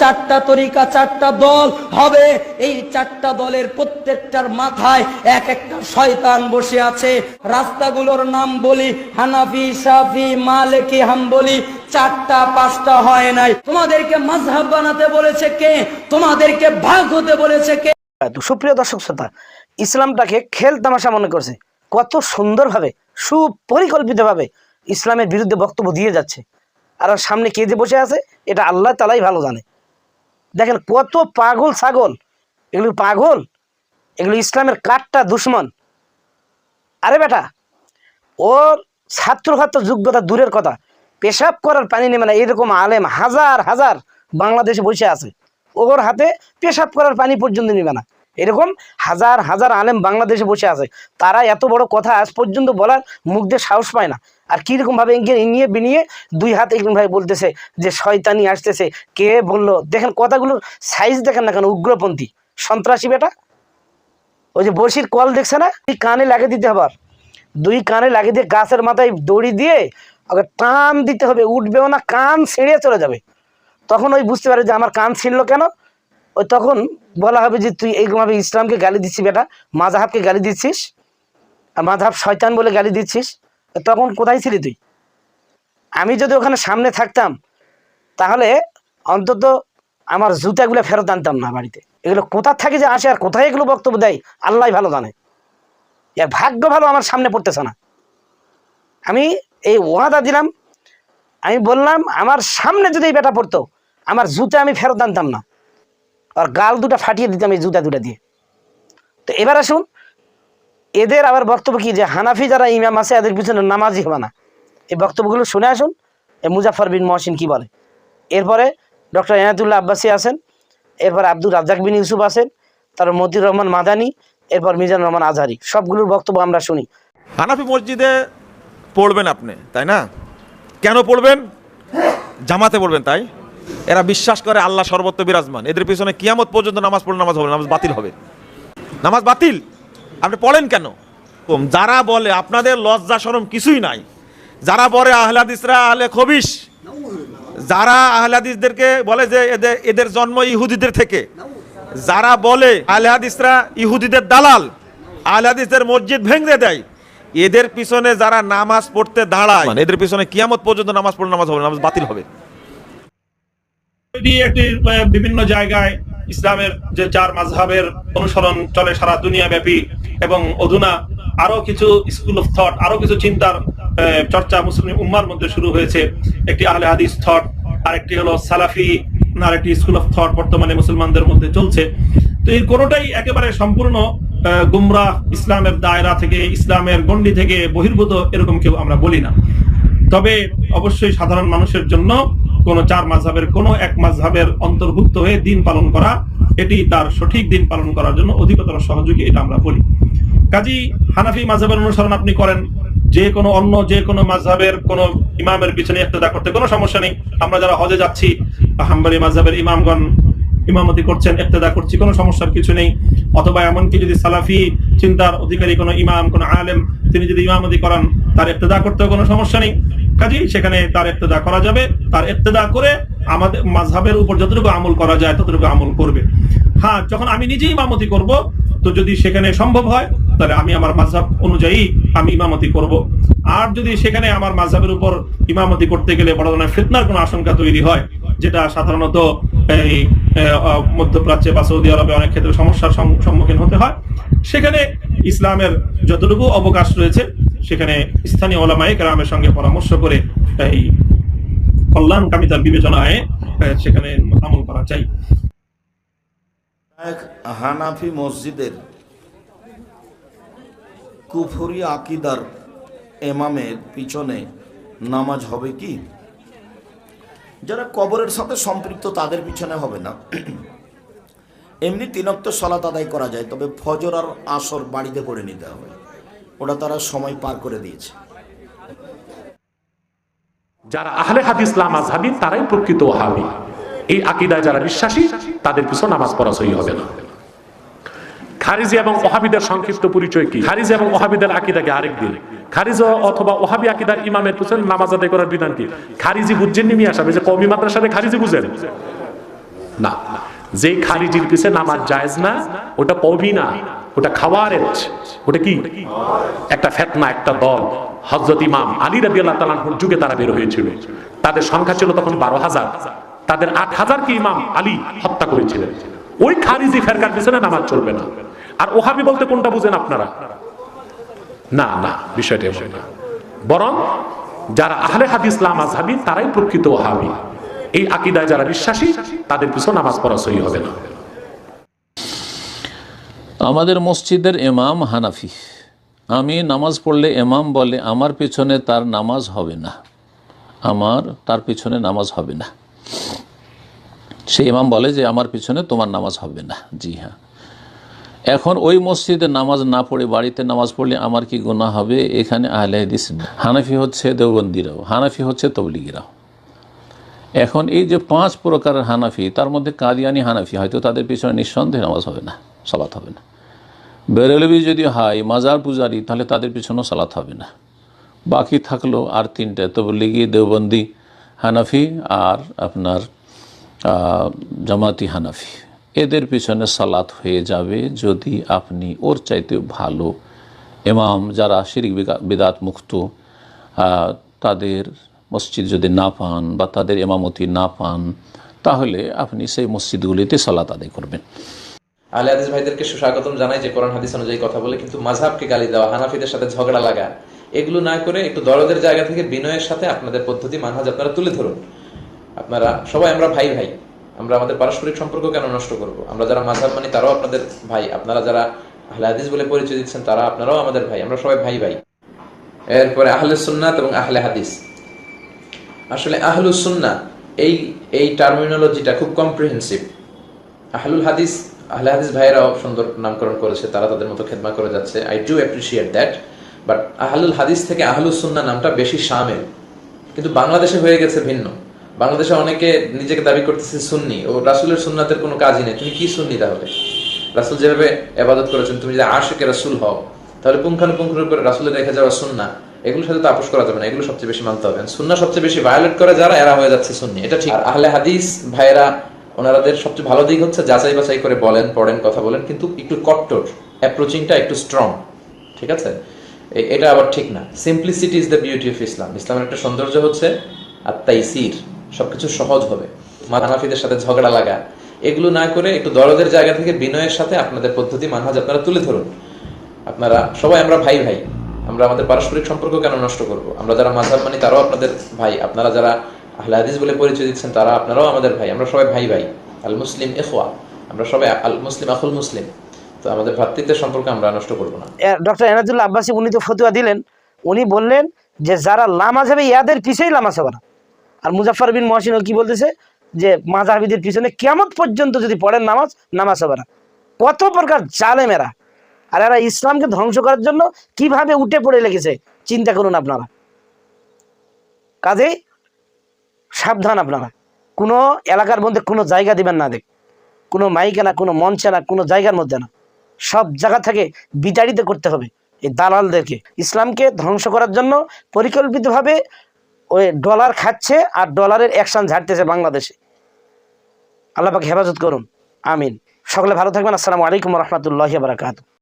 চারটা তরিকা, চারটা দল হবে। এই চারটা দলের প্রত্যেকটার মাথায় এক একটা শয়তান বসে আছে। রাস্তাগুলোর নাম বলি, হানাফি, সাফি, মালেকি চারটা, পাঁচটা হয় নাই। তোমাদেরকে মাঝহাব বানাতে বলেছে কে? তোমাদেরকে ভাগ হতে বলেছে কে? সুপ্রিয় দর্শক শ্রোতা, ইসলামটাকে খেল তামাশা মনে করছে। কত সুন্দরভাবে, সুপরিকল্পিতভাবে ইসলামের বিরুদ্ধে বক্তব্য দিয়ে যাচ্ছে। আর সামনে কে যে বসে আছে, এটা আল্লাহ তালাই ভালো জানে। দেখেন কত পাগল ছাগল। এগুলো পাগল, এগুলো ইসলামের কাঠটা দুশ্মন। আরে বেটা, ওর ছাত্র ছাত্র যোগ্যতা দূরের কথা। পেশাব করার পানি নেবে না, এরকম আলেম হাজার হাজার বাংলাদেশে বসে আছে। ওর হাতে পেশাব করার পানি পর্যন্ত নেবে না। এরকম হাজার হাজার আলেম বাংলাদেশে বসে আছে। তারা এত বড় কথা আজ পর্যন্ত বলার মুখ দিয়ে সাহস পায় না। আর কীরকম ভাবে নিয়ে বিনিয়ে দুই হাত এরকম ভাবে বলতেছে যে, শয়তানি আসতেছে। কে বলল? দেখেন কথাগুলোর সাইজ দেখেন না কেন, উগ্রপন্থী। সন্ত্রাসী বেটা। ওই যে বসির কল দেখছে না? দুই কানে লাগিয়ে দিতে হবে। দুই কানে লাগিয়ে দিয়ে গাছের মাথায় দড়ি দিয়ে ওকে টান দিতে হবে। উঠবেও না, কান ছিঁড়ে চলে যাবে। তখন ওই বুঝতে পারে যে, আমার কান ছিঁড়লো কেন? ওই তখন বলা হবে যে তুই এইরকমভাবে ইসলামকে গালি দিচ্ছিস বেটা মাজাহাবকে গালি দিচ্ছিস, আর মাধাব শয়তান বলে গালি দিচ্ছিস তখন কোথায় ছিলি তুই? আমি যদি ওখানে সামনে থাকতাম, তাহলে অন্তত আমার জুতাগুলো ফেরত আনতাম না বাড়িতে। এগুলো কোথা থেকে যে আসে আর কোথায় এগুলো বক্তব্য দেয় আল্লাহ ভালো জানে। এর ভাগ্য ভালো আমার সামনে পড়তেছে না। আমি এই ওয়াদা দিলাম, আমি বললাম, আমার সামনে যদি এই বেটা পড়তো, আমার জুতা আমি ফেরত আনতাম না। আর গাল দুটা ফাটিয়ে দিতাম এই জুতা দুটা দিয়ে। তো এবার আসুন, এদের আবার বক্তব্য কি যে হানাফি যারা ইমাম আছে, এদের পিছনে নামাজি হবে না। এই বক্তব্যগুলো শুনে আসুন মুজাফর বিন মহসিন কি বলে। এরপরে ডক্টর এনায়তুল্লাহ আব্বাসী আছেন, এরপর আব্দুল রাজ্জাক বিন ইউসুফ আছেন, তারপর মতিউর রহমান মাদানি, এরপর মিজান রহমান আজহারি। সবগুলোর বক্তব্য আমরা শুনি। হানাফি মসজিদে পড়বেন আপনি, তাই না? কেন পড়বেন? জামাতে পড়বেন, তাই? এরা বিশ্বাস করে আল্লাহ সর্বত্র বিরাজমান। এদের পিছনে কিয়ামত পর্যন্ত নামাজ পড়লে নামাজ হবে নামাজ বাতিল হবে। নামাজ বাতিল? আপনি পড়েন কেন? যারা বলে আপনাদের লজ্জা সরম কিছুই নাই। যারা বলে আহলাদিসরা আহলে খবিস যারা আহলাদিসদেরকে বলে যে এদের এদের জন্ম ইহুদিদের থেকে। যারা বলে আহলাদিসরা ইহুদিদের দালাল, আহলাদিসদের মসজিদ ভেঙে দেয়। এদের পিছনে যারা নামাজ পড়তে দাঁড়ায়, এদের পিছনে কিয়ামত পর্যন্ত নামাজ পড়লে নামাজ হবে নামাজ বাতিল হবে। একটি বিভিন্ন জায়গায় ইসলামের যে চার মাযহাবের অনুসরণ চলে সারা দুনিয়া ব্যাপী এবং অধুনা আরও কিছু স্কুল অফ থট আরও কিছু চিন্তার চর্চা মুসলিম উম্মার মধ্যে শুরু হয়েছে। একটি আহলে হাদিস থট আরেকটি হলো সালাফি আরেকটি স্কুল অফ থট বর্তমানে মুসলমানদের মধ্যে চলছে। তো এই কোনোটাই একেবারে সম্পূর্ণ আহ, গুমরাহ ইসলামের দায়রা থেকে ইসলামের গণ্ডি থেকে বহির্ভূত এরকম কেউ আমরা বলি না। তবে অবশ্যই সাধারণ মানুষের জন্য কোন চার মাঝহের কোন এক মাঝহের অন্তর্ভুক্ত হয়ে দিন পালন করা, এটি তার সঠিক দিন পালন করার জন্য অধিকতর সহযোগী, এটা আমরা বলি। কাজী হানাফি মাঝহের অনুসরণ আপনি করেন। যে কোনো অন্য, যে কোনো মাঝহের কোন ইমামের পিছনে ইক্তেদা করতে কোনো সমস্যা নেই। আমরা যারা হজে যাচ্ছি, হাম্বালি মাঝহের ইমামগণ ইমামতি করছেন, ইক্তেদা করছি, কোনো সমস্যার কিছু নেই। অথবা এমনকি যদি সালাফি চিন্তার অধিকারী কোনো ইমাম, কোনো আলেম, তিনি যদি ইমামতি করান, তার ইক্তেদা করতেও কোনো সমস্যা নেই। কাজেই সেখানে তার ইক্তেদা করা যাবে। তার ইক্তেদা করে আমাদের মাযহাবের উপর যতটুকু আমল করা যায়, ততটুকু আমল করবে। হ্যাঁ যখন আমি নিজেই ইমামতি করব, তো যদি সেখানে সম্ভব হয়, তাহলে আমি আমার মাযহাব অনুযায়ী আমি ইমামতি করব। আর যদি সেখানে আমার মাযহাবের উপর ইমামতি করতে গেলে বড় ধরনের ফিতনার কোনো আশঙ্কা তৈরি হয়, যেটা সাধারণত এই মধ্যপ্রাচ্যে বা সৌদি আরবে অনেক ক্ষেত্রে সমস্যার সম্মুখীন হতে হয়, সেখানে ইসলামের যতটুকু অবকাশ রয়েছে সেখানে স্থানীয় ওলামায়ে কেরামের সঙ্গে পরামর্শ করে এই কল্যাণকামিতার বিবেচনায় সেখানে আমল করা চাই হানাফি মসজিদের কুফরি আকিদার এমামের পিছনে নামাজ হবে কি? যারা কবরের সাথে সম্পৃক্ত তাদের পিছনে হবে না। এমনি তিনক্ত সলাত আদায় করা যায়, তবে ফজর আর আসর বাড়িতে করে নিতে হবে। ওটা তারা সময় পার করে দিয়েছে। যারা আহলে হাদিস লামাজহাবি তারাই প্রকৃত ওহাবি এই আকিদায় যারা বিশ্বাসী, তাদের পিছনে নামাজ পড়া সহি হবে না। খারিজি এবং ওহাবিদের সংক্ষিপ্ত পরিচয় কি? খারিজি এবং ওহাবিদের আকিদাকে আরেক দিন? খারিজ অথবা ওহাবি আকিদার ইমামের পিছনে নামাজ আদায় করার বিধান কি? খারিজি বুঝছেন আসাবে যে কমি খারিজি বুঝেন? না। যে খারিজির পিছে নামাজ জায়েজ না, ওটা পবি না। ওটা খাওয়ারেজ, ওটা কি? একটা ফেতনা, একটা দল। হজরত ইমাম আলী রাবি আল্লাহ যুগে তারা বের হয়েছিল। তাদের সংখ্যা ছিল তখন বারো হাজার। তাদের আট হাজার কি ইমাম আলী হত্যা করেছিলেন? ওই খারিজি ফেরকার পিছনে নামাজ চলবে না। আর ওহাবি বলতে কোনটা বুঝেন আপনারা? না না, বিষয়টা না। বরং যারা আহলে হাদিস ইসলাম আজহাবি তারাই প্রকৃত ওহাবি। এই আকিদায় যারা বিশ্বাসী, তাদের পিছনে নামাজ পড়া সহি হবে না। আমাদের মসজিদের এমাম হানাফি। আমি নামাজ পড়লে এমাম বলে, আমার পিছনে তার নামাজ হবে না। আমার, তার পিছনে নামাজ হবে না। সে ইমাম বলে যে, আমার পিছনে তোমার নামাজ হবে না। জি হ্যাঁ। এখন ওই মসজিদে নামাজ না পড়ে, বাড়িতে নামাজ পড়লে আমার কি গুনাহ হবে? এখানে আহলে নেই। হানাফি হচ্ছে দেওবন্দিরাও, হানাফি হচ্ছে তবলিগিরাও। এখন এই যে পাঁচ প্রকারের হানাফি, তার মধ্যে কাদিয়ানি হানাফি, হয়তো তাদের পিছনে নিঃসন্দেহে নামাজ হবে না, সালাত হবে না। বেরেলবি যদি হয়, মাজার পূজারি, তাহলে তাদের পিছনেও সালাত হবে না। বাকি থাকল আর তিনটে তবলিগি দেওবন্দি, হানাফি আর আপনার জামাতি হানাফি। এদের পিছনে সালাত হয়ে যাবে যদি আপনি ওর চাইতে ভালো এমাম যারা শিরিক বিদাত মুক্ত তাদের মসজিদ যদি না পান বা তাদের এমামতি না পান, তাহলে আপনি সেই মসজিদগুলিতে সালাত আদায় করবেন। আহলে হাদিস ভাইদেরকে সুস্বাগতম জানাই যে কোরআন, হাদিস অনুযায়ী কথা বলে, কিন্তু মাঝহাবকে গালি দেওয়া, হানাফিদের সাথে ঝগড়া লাগা, এগুলো না করে একটু দরদের জায়গা থেকে বিনয়ের সাথে আপনাদের পদ্ধতি, মানহাজ আপনারা তুলে ধরুন। আপনারা সবাই আমরা ভাই ভাই, আমরা আমাদের পারস্পরিক সম্পর্ক কেন নষ্ট করব? আমরা যারা মাঝহাব মানি তারাও আপনাদের ভাই, আপনারা যারা আহলে হাদিস বলে পরিচয় দিচ্ছেন তারা আপনারাও আমাদের ভাই, আমরা সবাই ভাই ভাই। এরপরে আহলে সুন্নাত এবং আহলে হাদিস। আসলে আহলুস সুন্নাহ, এই এই টার্মিনোলজিটা খুব কম্প্রিহেন্সিভ আহলুল হাদিস আহলে হাদিস ভাইয়েরাও সুন্দর নামকরণ করেছে, তারা তাদের মতো খেদমা করে যাচ্ছে। I do appreciate that but আহলুল হাদিস থেকে আহলুস সুন্নাহ নামটা বেশি শামেল। কিন্তু বাংলাদেশে হয়ে গেছে ভিন্ন। বাংলাদেশে অনেকে নিজেকে দাবি করতেছে সুন্নি। ও রাসুলের সুন্নাতের কোনো কাজই নেই। তুমি কি সুন্নি তাহলে? রাসুল যেভাবে আবাদত করেছেন, তুমি যদি আশেকে রাসুল হও, তাহলে পুঙ্খানুপুঙ্খ করে রাসুলের রেখে যাওয়া সুন্না এগুলোর সাথে তো আপোষ করা যাবে না। এগুলো সবচেয়ে বেশি মানতে হবে। সুন্না সবচেয়ে বেশি ভায়োলেট করে যারা, এরা হয়ে যাচ্ছে সুন্নি। এটা ঠিক। আহলে হাদিস ভাইয়েরা ওনারাদের সবচেয়ে ভালো দিক হচ্ছে যাচাই বাছাই করে বলেন, পড়েন, কথা বলেন, কিন্তু একটু কট্টর অ্যাপ্রোচিংটা একটু স্ট্রং ঠিক আছে? এটা আবার ঠিক না। Simplicity is the beauty of Islam ইসলামের একটা সৌন্দর্য হচ্ছে আর তাই তাইসির সবকিছু সহজ হবে। মানাফিদের সাথে ঝগড়া লাগা, এগুলো না করে একটু দরদের জায়গা থেকে বিনয়ের সাথে আপনাদের পদ্ধতি, মানহাজ আপনারা তুলে ধরুন। আপনারা সবাই আমরা ভাই ভাই, আমরা আমাদের পারস্পরিক সম্পর্ক কেন নষ্ট করব? আমরা যারা মাঝহাব মানি, তারাও আপনাদের ভাই। আপনারা যারা আহলে হাদিস বলে পরিচয় দিচ্ছেন তারা আপনারাও আমাদের ভাই, আমরা সবাই ভাই ভাই আল মুসলিম এখোয়া আমরা সবাই আল মুসলিম আখুল মুসলিম। তো আমাদের ভ্রাতৃত্বের সম্পর্ক আমরা নষ্ট করব না। ডক্টর এনাজুল্লাহ আব্বাসী উনি তো ফতুয়া দিলেন, উনি বললেন যে যারা লামাজ হবে, ইয়াদের পিছেই লামাজ হবে না। আর মুজাফর বিন মহসিন কি বলতেছে? যে মাজাহাবিদের পিছনে কেমন পর্যন্ত যদি পড়েন নামাজ নামাজ হবে না। কত প্রকার জালেমেরা। আর এরা ইসলামকে ধ্বংস করার জন্য কীভাবে উঠে পড়ে লেগেছে, চিন্তা করুন আপনারা। কাজেই সাবধান আপনারা। কোনো এলাকার মধ্যে কোনো জায়গা দিবেন না দেখ। কোনো মাইকে না, কোনো মঞ্চে না, কোনো জায়গার মধ্যে না। সব জায়গা থেকে বিতাড়িত করতে হবে এই দালালদেরকে। ইসলামকে ধ্বংস করার জন্য পরিকল্পিতভাবে ওই ডলার খাচ্ছে আর ডলারের অ্যাকশন ঝাড়তেছে বাংলাদেশে। আল্লাহ পাক হেফাজত করুন। আমিন। সকলে ভালো থাকবেন। আসসালামু আলাইকুম রহমতুল্লাহ বারাকাতু